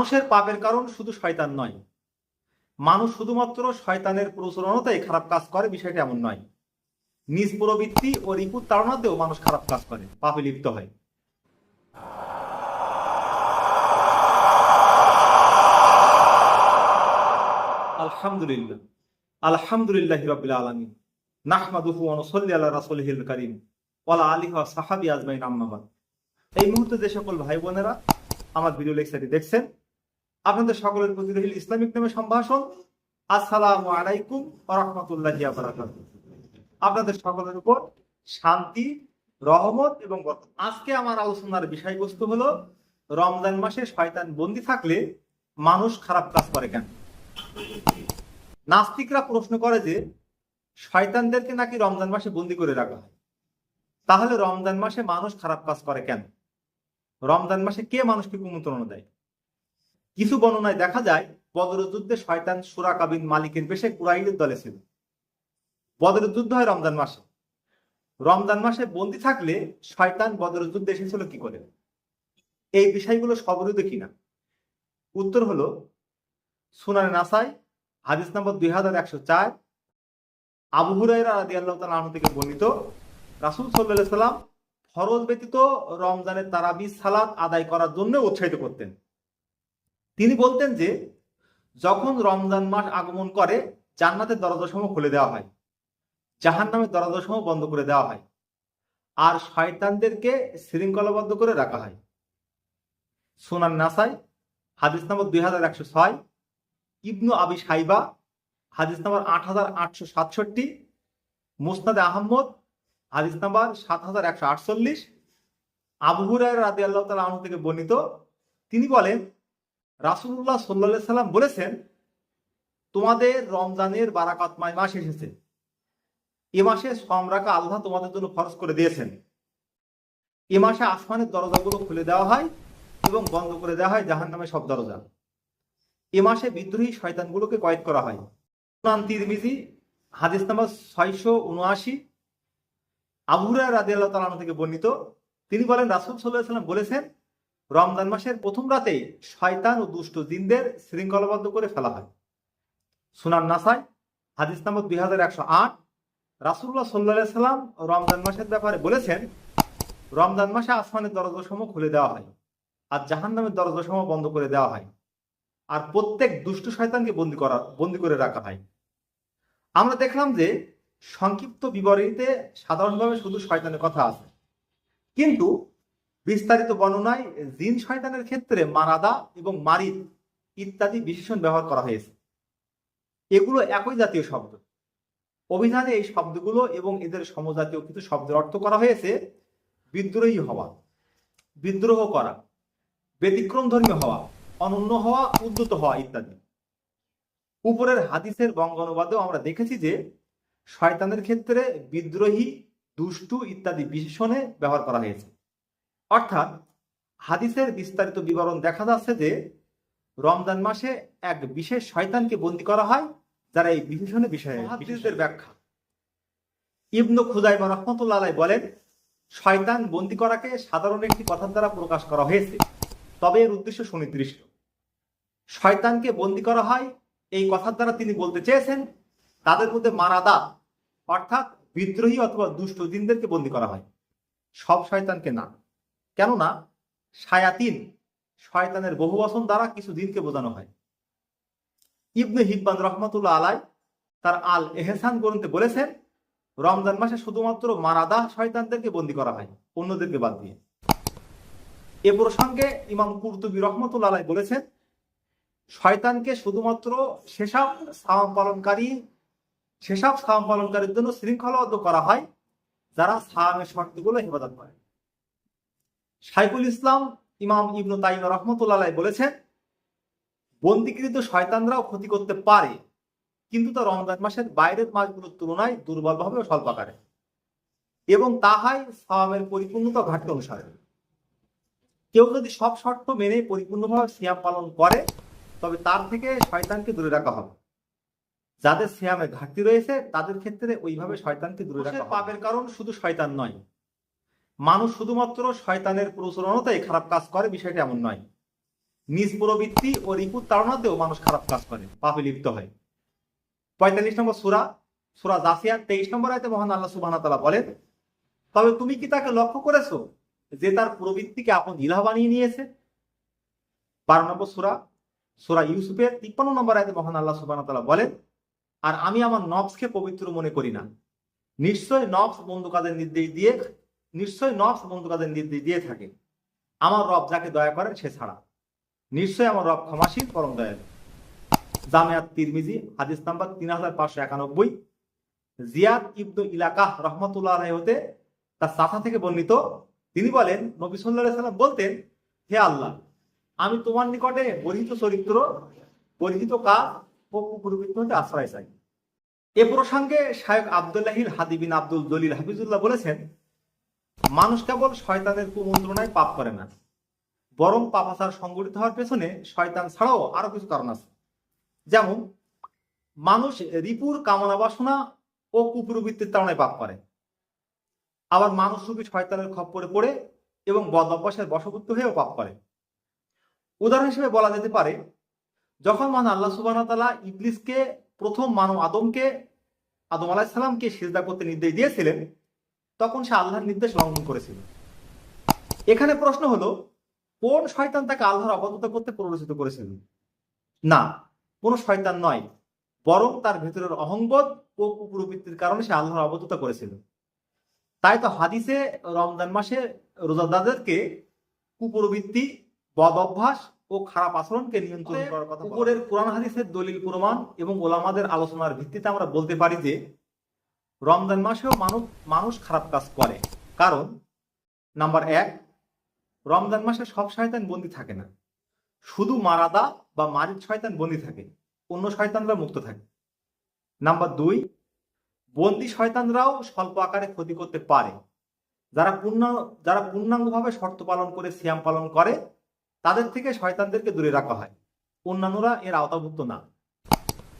মানুষের পাপের কারণ শুধু শয়তান নয়। মানুষ শুধুমাত্র শয়তানের প্রচলনতাই খারাপ কাজ করে, বিষয়টা এমন নয়। নিজ প্রবৃত্তি ও রিপুর তাড়নাতেও মানুষ খারাপ কাজ করে, পাপে লিপ্ত হয়। আলহামদুলিল্লাহ। আলহামদুলিল্লাহ রবিল আলমিন। নাহমাদুহু অনুসল্লি আল্লাহ রাসুলহিল করিম। ওয়ালা আলিহ সাহাবি আজমাইন আম্মাবাদ এই মুহূর্তে যে সকল ভাই বোনেরা আমার ভিডিও লেকচারটি দেখছেন আপনাদের সকলের প্রতি রহিল ইসলামিক নামে সম্ভাষণ। আসসালামু আলাইকুম রহমতুল্লাহ আপনাদের সকলের উপর শান্তি, রহমত এবং আজকে আমার আলোচনার বিষয়বস্তু হলো, রমজান মাসে শয়তান বন্দি থাকলে মানুষ খারাপ কাজ করে কেন? নাস্তিকরা প্রশ্ন করে যে, শয়তানদেরকে নাকি রমজান মাসে বন্দি করে রাখা হয়? তাহলে রমজান মাসে মানুষ খারাপ কাজ করে কেন? রমজান মাসে কে মানুষকে কুমন্ত্রণা দেয়? কিছু বর্ণনায় দেখা যায় বদর যুদ্ধে শয়তান সুরা কাবিন মালিকের বেশে কুরাইদের দলে ছিল। বদর যুদ্ধ হয় রমজান মাসে। রমজান মাসে বন্দি থাকলে শয়তান বদর যুদ্ধে এসেছিল কি করে? এই বিষয়গুলো সবরুদ্ধ কিনা উত্তর হলো, সুনানে নাসাই, হাদিস নম্বর দুই হাজার একশো চার, আবু হুরাইরা রাদি আল্লাহ থেকে বর্ণিত, রাসুল সাল্লাহ সাল্লাম ফরজ ব্যতীত রমজানের তারাবি সালাত আদায় করার জন্য উৎসাহিত করতেন। তিনি বলতেন যে, যখন রমজান মাস আগমন করে, জান্নাতের দরজাসমূহ খুলে দেওয়া হয়। জাহান নামের দরজাসমূহ বন্ধ করে দেওয়া হয়। আর শয়তানদেরকে শৃঙ্খলাবদ্ধ করে রাখা হয়। সোনান নাসাই, হাদিস নম্বর দুই হাজার একশো ছয়। ইবনু আবি সাইবা, হাদিস নাম্বার আট হাজার আটশো সাতষট্টি। মুসনাদে আহমদ, হাদিস নাম্বার সাত হাজার একশো আটচল্লিশ। আবু হুরায় রাদি আল্লাহ তালা থেকে বর্ণিত। তিনি বলেন রাসুল্লাহ সাল্লা সাল্লাম বলেছেন, তোমাদের রমজানের বারাকাতমায় মাস এসেছে। এ মাসে সম রাখা আল্লাহ তোমাদের জন্য খরচ করে দিয়েছেন। এ মাসে আসমানের দরজাগুলো খুলে দেওয়া হয় এবং বন্ধ করে দেওয়া হয় জাহান নামে সব দরজা। এ মাসে বিদ্রোহী শয়তানগুলোকে কয়েদ করা হয়। তিরমিজি, হাদিস নাম্বার ছয়শো উনআশি আবুরা রাজি আল্লাহ থেকে বর্ণিত। তিনি বলেন, রাসুল সাল্লাহ সাল্লাম বলেছেন রমজান মাসের প্রথম রাতেই শয়তান ও দুষ্ট দিনদের শৃঙ্খলাবদ্ধ করে ফেলা হয়। সুনান নাসাই, হাদিস নাম্বার দুই হাজার একশো আট রাসুল্লাহ সাল্লাহ সাল্লাম রমজান মাসের ব্যাপারে বলেছেন, রমজান মাসে আসমানের দরজাসমূহ খুলে দেওয়া হয় আর জাহান নামের দরজাসমূহ বন্ধ করে দেওয়া হয় আর প্রত্যেক দুষ্ট শয়তানকে বন্দি করা, বন্দি করে রাখা হয়। আমরা দেখলাম যে সংক্ষিপ্ত বিবরণীতে সাধারণভাবে শুধু শয়তানের কথা আছে। কিন্তু বিস্তারিত বর্ণনায় জিন শয়তানের ক্ষেত্রে মারাদা এবং মারিদ ইত্যাদি বিশেষণ ব্যবহার করা হয়েছে। এগুলো একই জাতীয় শব্দ। অভিধানে এই শব্দগুলো এবং এদের সমজাতীয় কিছু শব্দের অর্থ করা হয়েছে বিদ্রোহী হওয়া, বিদ্রোহ করা ব্যতিক্রম ধর্মী হওয়া, অনন্য হওয়া, উদ্যত হওয়া ইত্যাদি। উপরের হাদিসের বঙ্গ অনুবাদেও আমরা দেখেছি যে শয়তানের ক্ষেত্রে বিদ্রোহী, দুষ্টু ইত্যাদি বিশেষণে ব্যবহার করা হয়েছে। অর্থাৎ হাদিসের বিস্তারিত বিবরণ দেখা যাচ্ছে যে রমজান মাসে এক বিশেষ শয়তানকে বন্দী করা হয় যারা এই বিশেষণে বিষয়ে বিশেষের ব্যাখ্যা। ইবনু খুদাইমা রহমতুল্লাহ বলেন শয়তান বন্দী করাকে সাধারণ একটি কথার দ্বারা প্রকাশ করা হয়েছে তবে এর উদ্দেশ্য সুনির্দিষ্ট। শয়তানকে বন্দী করা হয় এই কথার দ্বারা তিনি বলতে চেয়েছেন তাদের মধ্যে মারাদা অর্থাৎ বিদ্রোহী অথবা দুষ্ট দিনদেরকে বন্দী করা হয়। সব শয়তানকে না। কেননা সায়াতিন শয়তানের বহু বচন দ্বারা কিছু দিনকে বোঝানো হয়। ইবনে হিব্বান রহমতুল্লাহ আলাই তার আল এহসান গ্রন্থে বলেছেন, রমজান মাসে শুধুমাত্র মারাদা শয়তানদেরকে বন্দী করা হয়, অন্যদেরকে বাদ দিয়ে। এ প্রসঙ্গে ইমাম কুরতুবি রহমতুল্লাহ আলাই বলেছেন, শয়তানকে শুধুমাত্র সেসব সাম পালনকারী, সেসব সাম পালনকারীর জন্য শৃঙ্খলাবদ্ধ করা হয়, যারা সামের শর্তগুলো হেফাজত করে। সাইফুল ইসলাম ইমাম ইবনু তাইমা রহমতুল্লাহ বলেছেন বন্দীকৃত শয়তানরাও ক্ষতি করতে পারে কিন্তু তা রমজান মাসের বাইরের মাসগুলোর তুলনায় দুর্বলভাবে ও স্বল্প আকারে এবং তাহাই সামের পরিপূর্ণতা ঘাটতি অনুসারে। কেউ যদি সব শর্ত মেনে পরিপূর্ণভাবে সিয়াম পালন করে তবে তার থেকে শয়তানকে দূরে রাখা হবে। যাদের সিয়ামে ঘাটতি রয়েছে তাদের ক্ষেত্রে ওইভাবে শয়তানকে দূরে রাখা পাপের কারণ শুধু শয়তান নয়। মানুষ শুধুমাত্র শয়তানের প্রচলনতাই খারাপ কাজ করে, বিষয়টা এমন নয়। নিজ প্রবৃত্তি ও রিপুর তাড়নাতেও মানুষ খারাপ কাজ করে, পাপে লিপ্ত হয়। পঁয়তাল্লিশ নম্বর সুরা সুরা জাসিয়া তেইশ নম্বর আয়তে মহান আল্লাহ সুবাহ বলেন, তবে তুমি কি তাকে লক্ষ্য করেছ যে তার প্রবৃত্তিকে আপন ইলাহ বানিয়ে নিয়েছে? বারো নম্বর সুরা সুরা ইউসুফের তিপ্পান্ন নম্বর আয়তে মহান আল্লাহ সুবাহ তালা বলেন, আর আমি আমার নবসকে পবিত্র মনে করি না। নিশ্চয় নবস বন্ধু কাজের নির্দেশ দিয়ে নিশ্চয় নফস বন্ধু কাজের নির্দেশ দিয়ে থাকে। আমার রব যাকে দয়া করেন সে ছাড়া। নিশ্চয় আমার রব ক্ষমাসীন পরম দয়ালু। জামিয়াত তিরমিজি, হাদিস নাম্বার তিন হাজার পাঁচশো একানব্বই। জিয়াদ ইবনু ইলাকাহ রহমতুল্লাহ হতে তার চাচা থেকে বর্ণিত। তিনি বলেন, নবী সাল্লাহ সাল্লাম বলতেন, হে আল্লাহ, আমি তোমার নিকটে বর্ধিত চরিত্র, বর্ধিত কাজ ও কুপুরবৃত্ত হতে আশ্রয় চাই। এ প্রসঙ্গে শায়ক আবদুল্লাহিল হাদিবিন আব্দুল দলিল হাফিজুল্লাহ বলেছেন মানুষ কেবল শয়তানের কুমন্ত্রণায় পাপ করে না, বরং পাপাচার সংগঠিত হওয়ার পেছনে শয়তান ছাড়াও আরও কিছু কারণ আছে। যেমন, মানুষ রিপুর কামনা বাসনা ও কুপুরবৃত্তির তাড়নায় পাপ করে। আবার মানুষ রূপী শয়তানের খপ্পরে পড়ে এবং বদ অভ্যাসের বশবর্ত হয়েও পাপ করে। উদাহরণ হিসেবে বলা যেতে পারে, যখন মান আল্লাহ সুবাহ তালা ইবলিসকে প্রথম মানব আদমকে, আদম আলাহিসাল্লামকে সিজদা করতে নির্দেশ দিয়েছিলেন তখন সে আল্লাহর নির্দেশ লঙ্ঘন করেছিল। এখানে প্রশ্ন হলো, কোন শয়তান তাকে আল্লাহর অবগত করতে প্ররোচিত করেছিল? না, কোন শয়তান নয়, বরং তার ভেতরের অহংবোধ ও কুপ্রবৃত্তির কারণে সে আল্লাহর অবগত করেছিল। তাই তো হাদিসে রমজান মাসে রোজাদারদেরকে কুপ্রবৃত্তি, বদ অভ্যাস ও খারাপ আচরণকে নিয়ন্ত্রণ করার কথা উপরের কোরআন হাদিসের দলিল, প্রমাণ এবং ওলামাদের আলোচনার ভিত্তিতে আমরা বলতে পারি যে রমজান মাসেও মানুষ মানুষ খারাপ কাজ করে। কারণ, নাম্বার এক, রমজান মাসে সব শয়তান বন্দি থাকে না। শুধু মারাদা বা মারিদ শয়তান বন্দি থাকে, অন্য শয়তানরা মুক্ত থাকে। নাম্বার দুই, বন্দি শয়তানরাও স্বল্প আকারে ক্ষতি করতে পারে। যারা পূর্ণ, যারা পূর্ণাঙ্গভাবে শর্ত পালন করে, সিয়াম পালন করে, তাদের থেকে শয়তানদেরকে দূরে রাখা হয়। অন্যান্যরা এর আওতাভুক্ত না।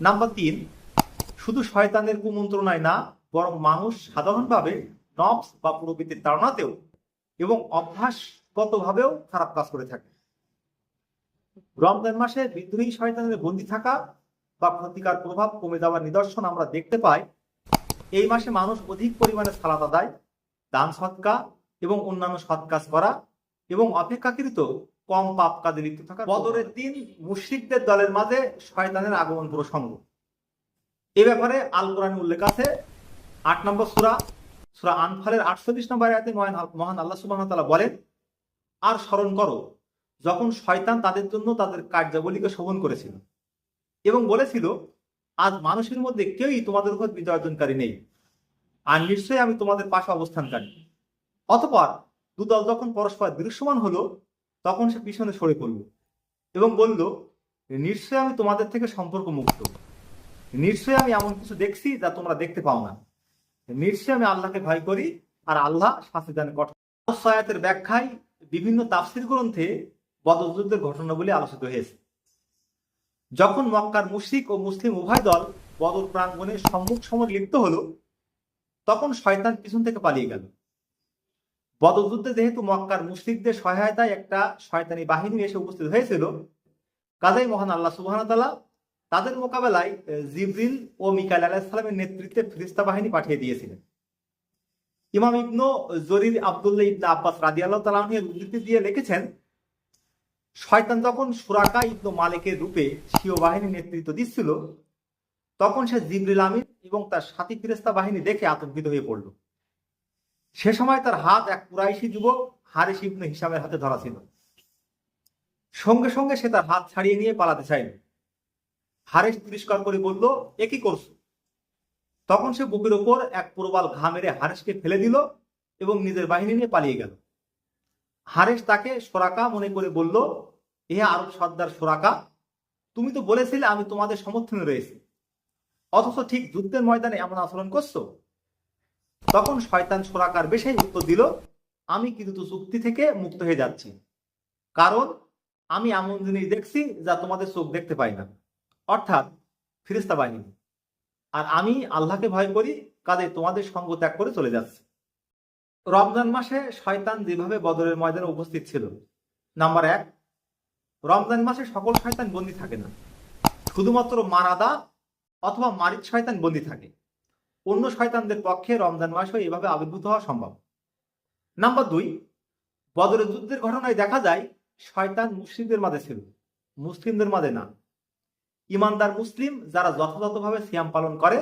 নাম্বার তিন, শুধু শয়তানের কুমন্ত্রণায় না বরং মানুষ সাধারণভাবে নবস বা প্রবৃত্তির তাড়নাতেও এবং অভ্যাসগতভাবেও খারাপ কাজ করে থাকে। রমজান মাসে বিদ্রোহী শয়তানের বন্দি থাকা বা ক্ষতিকার প্রভাব কমে যাওয়ার নিদর্শন আমরা দেখতে পাই। এই মাসে মানুষ অধিক পরিমাণে সালাদ আদায়, দান সৎকা এবং অন্যান্য সৎ কাজ করা এবং অপেক্ষাকৃত কম পাপ কাজে লিপ্ত থাকা বদরের দিন মুশরিকদের দলের মাঝে শয়তানের আগমন প্রসঙ্গ এ ব্যাপারে আল কোরআনে উল্লেখ আছে আট নম্বর সুরা সুরা আনফালের আটচল্লিশ নম্বর আয়াতে মহান আল্লাহ সুবাহ তাআলা বলেন, আর স্মরণ করো, যখন শয়তান তাদের জন্য তাদের কার্যাবলীকে শোভন করেছিল এবং বলেছিল, আজ মানুষের মধ্যে কেউই তোমাদের উপর বিজয় অর্জনকারী নেই। আর নিশ্চয়ই আমি তোমাদের পাশে অবস্থানকারী। অতপর দুদল যখন পরস্পর দৃশ্যমান হলো, তখন সে পিছনে সরে পড়ল এবং বলল, নিশ্চয়ই আমি তোমাদের থেকে সম্পর্ক মুক্ত নিশ্চয়ই আমি এমন কিছু দেখছি যা তোমরা দেখতে পাও না। নিশ্চয়ই আমি আল্লাহকে ভয় করি, আর আল্লাহ শাস্তি দানে কঠোর ব্যাখ্যায় বিভিন্ন তাফসির গ্রন্থে বদযুদ্ধের ঘটনাবলী আলোচিত হয়েছে। যখন মক্কার মুশরিক ও মুসলিম উভয় দল বদর প্রাঙ্গণে সম্মুখ সমর লিপ্ত হলো, তখন শয়তান পিছন থেকে পালিয়ে গেল। বদযুদ্ধে যেহেতু মক্কার মুশরিকদের সহায়তায় একটা শয়তানি বাহিনী এসে উপস্থিত হয়েছিল, কাজেই মহান আল্লাহ সুবাহ তাদের মোকাবেলায় জিব্রিল ও মিকাইল আলাহিসাল্লামের নেতৃত্বে ফিরিস্তা বাহিনী পাঠিয়ে দিয়েছিলেন। ইমাম ইবনু জরির আবদুল্লাহ ইবনা আব্বাস রাজি আল্লাহ তালাহের উদ্ধৃতি দিয়ে লিখেছেন, শয়তান যখন সুরাকা ইবনু মালিকের রূপে স্বীয় বাহিনী নেতৃত্ব দিচ্ছিল, তখন সে জিবরিল আমিন এবং তার সাথী ফিরেস্তা বাহিনী দেখে আতঙ্কিত হয়ে পড়ল। সে সময় তার হাত এক কুরাইশি যুবক হারিস ইবনু হিসামের হাতে ধরা ছিল। সঙ্গে সঙ্গে সে তার হাত ছাড়িয়ে নিয়ে পালাতে চাইল। হারেস তিরস্কার করে বলল, এ কি করছ? তখন সে বুকের ওপর এক প্রবাল ঘা মেরে হারেসকে ফেলে দিল এবং নিজের বাহিনী নিয়ে পালিয়ে গেল। হারেস তাকে সোরাকা মনে করে বলল, এ আরব সর্দার সোরাকা, তুমি তো বলেছিলে আমি তোমাদের সমর্থনে রয়েছি। অথচ ঠিক যুদ্ধের ময়দানে এমন আচরণ করছ? তখন শয়তান সোরাকার বেশাই উত্তর দিল, আমি কিন্তু চুক্তি থেকে মুক্ত হয়ে যাচ্ছি। কারণ আমি এমন জিনিস দেখছি যা তোমাদের চোখ দেখতে পাই না। অর্থাৎ ফিরিস্তা বাহিনী। আর আমি আল্লাহকে ভয় করি, কাজে তোমাদের সঙ্গ ত্যাগ করে চলে যাচ্ছে। রমজান মাসে শয়তান যেভাবে বদরের ময়দানে উপস্থিত ছিল। নাম্বার এক, রমজান মাসে সকল শয়তান বন্দি থাকে না। শুধুমাত্র মারাদা অথবা মারিদ শয়তান বন্দি থাকে। অন্য শয়তানদের পক্ষে রমজান মাসও এভাবে আবির্ভূত হওয়া সম্ভব। নাম্বার দুই, বদরের যুদ্ধের ঘটনায় দেখা যায়, শয়তান মুসলিমদের মাঝে ছিল। মুসলিমদের মাঝে না। ইমানদার মুসলিম যারা যথাযথভাবে সিয়াম পালন করে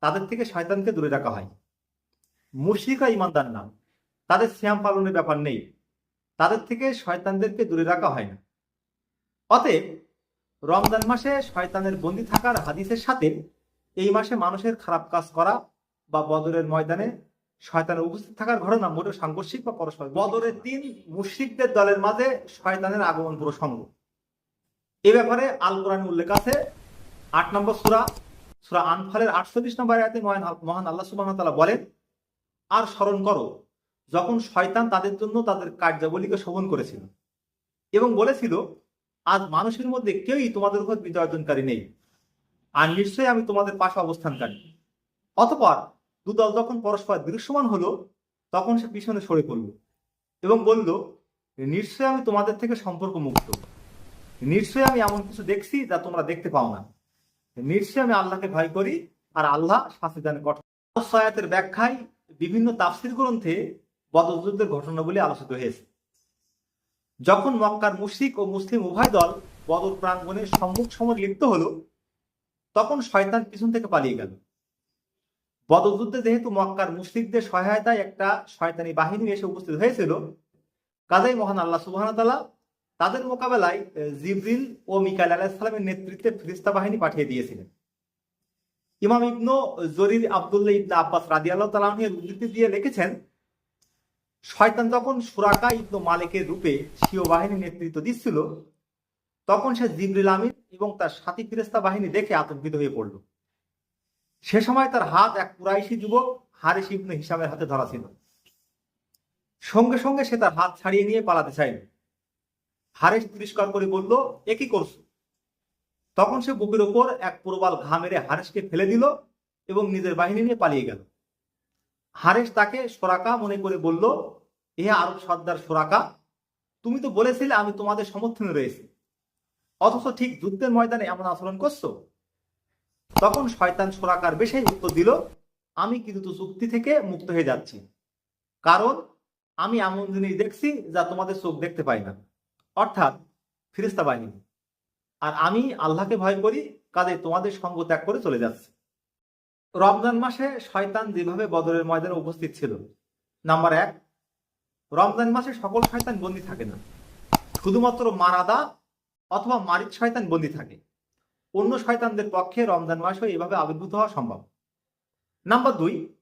তাদের থেকে শয়তানকে দূরে রাখা হয়। মুশরিকরা ইমানদার না। তাদের সিয়াম পালনের ব্যাপার নেই। তাদের থেকে শয়তানদেরকে দূরে রাখা হয় না। অতএব রমজান মাসে শয়তানের বন্দি থাকার হাদিসের সাথে এই মাসে মানুষের খারাপ কাজ করা বা বদরের ময়দানে শয়তানের উপস্থিত থাকার ঘটনা মোটেও সাংঘর্ষিক বা পরস্পর বদরের দিন মুশরিকদের দলের মাঝে শয়তানের আগমন প্রসঙ্গ এ ব্যাপারে আল কোরআনে উল্লেখ আছে। আট নম্বর সুরা সুরা আনফালের আটচল্লিশ নম্বর আয়াতে মহান আল্লাহ সুবাহ তাআলা বলেন, আর স্মরণ করো, যখন শয়তান তাদের জন্য তাদের কার্যাবলীকে শোভন করেছিল এবং বলেছিল, আজ মানুষের মধ্যে কেউই তোমাদের উপর বিজয় অর্জনকারী নেই। আর নিশ্চয়ই আমি তোমাদের পাশে অবস্থানকারী। অতপর দুদল যখন পরস্পর দৃশ্যমান হলো, তখন সে পিছনে সরে পড়ল এবং বলল, নিশ্চয়ই আমি তোমাদের থেকে সম্পর্ক মুক্ত নিশ্চয়ই আমি এমন কিছু দেখছি যা তোমরা দেখতে পাও না। নিশ্চয়ই আমি আল্লাহকে ভয় করি আর আল্লাহ শাস্তি দানে। কঠোর সয়াতের ব্যাখ্যায় বিভিন্ন তাফসির গ্রন্থে বদযুদ্ধের ঘটনাগুলি আলোচিত হয়েছে। যখন মক্কার মুশরিক ও মুসলিম উভয় দল বদর প্রাঙ্গণে সম্মুখ সময় লিপ্ত হলো, তখন শয়তান পিছন থেকে পালিয়ে গেল। বদযুদ্ধে যেহেতু মক্কার মুশরিকদের সহায়তায় একটা শয়তানি বাহিনী এসে উপস্থিত হয়েছিল, কাজেই মহান আল্লাহ সুবাহ তাদের মোকাবেলায় জিবরিল ও মিকাইল আলাহিসাল্লামের নেতৃত্বে ফিরিস্তা বাহিনী পাঠিয়ে দিয়েছিলেন। ইমাম ইবনু জরির আবদুল্লাহ ইবনা আব্বাস রাদি আল্লাহ তালাহের উদ্ধৃতি দিয়ে লিখেছেন, শয়তান যখন সুরাকা ইবনু মালিকের রূপে স্বীয় বাহিনী নেতৃত্ব দিচ্ছিল, তখন সে জিবরিল আমিন এবং তার সাথী ফিরেস্তা বাহিনী দেখে আতঙ্কিত হয়ে পড়ল। সে সময় তার হাত এক কুরাইশি যুবক হারিস ইবনু হিসামের হাতে ধরা ছিল। সঙ্গে সঙ্গে সে তার হাত ছাড়িয়ে নিয়ে পালাতে চাইল। হারেস তিরস্কার করে বলল, এ কি করছ? তখন সে বুকের ওপর এক প্রবাল ঘা মেরে হারেসকে ফেলে দিল এবং নিজের বাহিনী নিয়ে পালিয়ে গেল। হারেস তাকে সোরাকা মনে করে বলল, এ আরব সর্দার সোরাকা, তুমি তো বলেছিলে আমি তোমাদের সমর্থনে রয়েছি। অথচ ঠিক যুদ্ধের ময়দানে এমন আচরণ করছ? তখন শয়তান সোরাকার বেশাই উত্তর দিল, আমি কিন্তু চুক্তি থেকে মুক্ত হয়ে যাচ্ছি। কারণ আমি এমন জিনিস দেখছি যা তোমাদের চোখ দেখতে পাই না। অর্থাৎ ফিরিস্তা বাহিনী। আর আমি আল্লাহকে ভয় করি কাজে তোমাদের সঙ্গ ত্যাগ করে চলে যাচ্ছে। রমজান মাসে শয়তান যেভাবে বদরের ময়দানে উপস্থিত ছিল। নাম্বার এক, রমজান মাসে সকল শয়তান বন্দি থাকে না। শুধুমাত্র মারাদা অথবা মারিদ শয়তান বন্দি থাকে। অন্য শয়তানদের পক্ষে রমজান মাসও এভাবে আবির্ভূত হওয়া সম্ভব। নাম্বার দুই,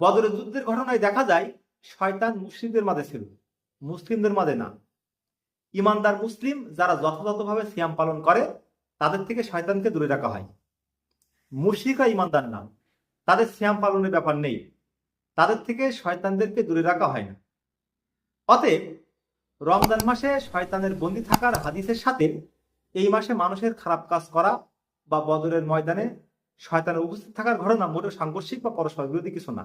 বদরের যুদ্ধের ঘটনায় দেখা যায়, শয়তান মুসলিমদের মাঝে ছিল। মুসলিমদের মাঝে না। ইমানদার মুসলিম যারা যথাযথভাবে সিয়াম পালন করে, তাদের থেকে শয়তানকে দূরে রাখা হয়। মুশরিকরা ইমানদার না। তাদের সিয়াম পালনের ব্যাপার নেই। তাদের থেকে শয়তানদেরকে দূরে রাখা হয় না। অতএব রমজান মাসে শয়তানের বন্দি থাকার হাদিসের সাথে এই মাসে মানুষের খারাপ কাজ করা বা বদরের ময়দানে শয়তানের উপস্থিত থাকার ঘটনা মোটেও সাংঘর্ষিক বা পরস্পর বিরোধী কিছু না।